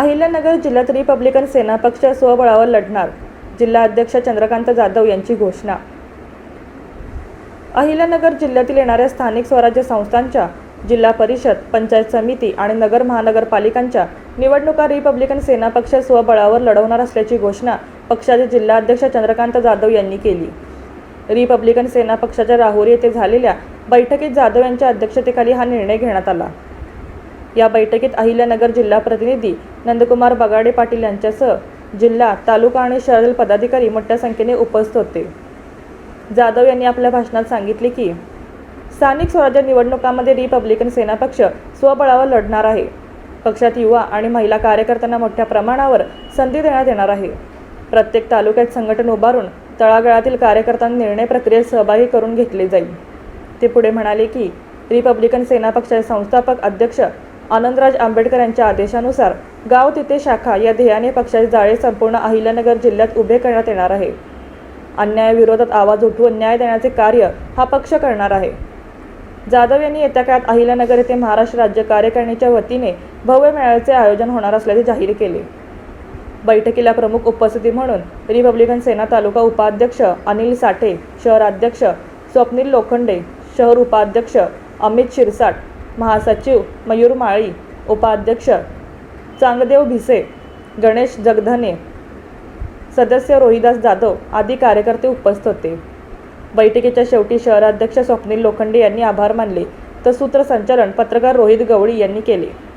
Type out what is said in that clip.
अहिल्यानगर जिल्ह्यात रिपब्लिकन सेना पक्ष स्वबळावर लढणार जिल्हा अध्यक्ष चंद्रकांत जाधव यांची घोषणा. अहिल्यानगर जिल्ह्यातील येणाऱ्या स्थानिक स्वराज्य संस्थांच्या जिल्हा परिषद पंचायत समिती आणि नगर महानगरपालिकांच्या निवडणुका रिपब्लिकन सेना पक्ष स्वबळावर लढवणार असल्याची घोषणा पक्षाचे जिल्हाध्यक्ष चंद्रकांत जाधव यांनी केली. रिपब्लिकन सेना पक्षाच्या राहुरी येथे झालेल्या बैठकीत जाधव यांच्या अध्यक्षतेखाली हा निर्णय घेण्यात आला. या बैठकीत अहिल्यानगर जिल्हा प्रतिनिधी नंदकुमार बगाडे पाटील यांच्यासह जिल्हा तालुका आणि शहरातील पदाधिकारी मोठ्या संख्येने उपस्थित होते. जाधव यांनी आपल्या भाषणात सांगितले की स्थानिक स्वराज्य निवडणुकांमध्ये रिपब्लिकन सेना पक्ष स्वबळावर लढणार आहे. पक्षात युवा आणि महिला कार्यकर्त्यांना मोठ्या प्रमाणावर संधी देण्यात येणार आहे. प्रत्येक तालुक्यात संघटन उभारून तळागाळातील कार्यकर्त्यांना निर्णय प्रक्रियेत सहभागी करून घेतले जाईल. ते पुढे म्हणाले की रिपब्लिकन सेना पक्षाचे संस्थापक अध्यक्ष आनंदराज आंबेडकर यांच्या आदेशानुसार गाव तिथे शाखा या ध्येयाने पक्षाचे जाळे संपूर्ण अहिल्यानगर जिल्ह्यात उभे करण्यात येणार आहे. अन्यायाविरोधात आवाज उठवून न्याय देण्याचे कार्य हा पक्ष करणार आहे. जाधव यांनी येत्या काळात अहिल्यानगर येथे महाराष्ट्र राज्य कार्यकारिणीच्या वतीने भव्य मेळाव्याचे आयोजन होणार असल्याचे जाहीर केले. बैठकीला प्रमुख उपस्थिती म्हणून रिपब्लिकन सेना तालुका उपाध्यक्ष अनिल साठे शहराध्यक्ष स्वप्नील लोखंडे शहर उपाध्यक्ष अमित शिरसाट महासचिव मयूर माळी उपाध्यक्ष चांगदेव भिसे गणेश जगधने सदस्य रोहिदास जाधव आदी कार्यकर्ते उपस्थित होते. बैठकीच्या शेवटी शहराध्यक्ष स्वप्नील लोखंडे यांनी आभार मानले. तर सूत्रसंचालन पत्रकार रोहित गवळी यांनी केले.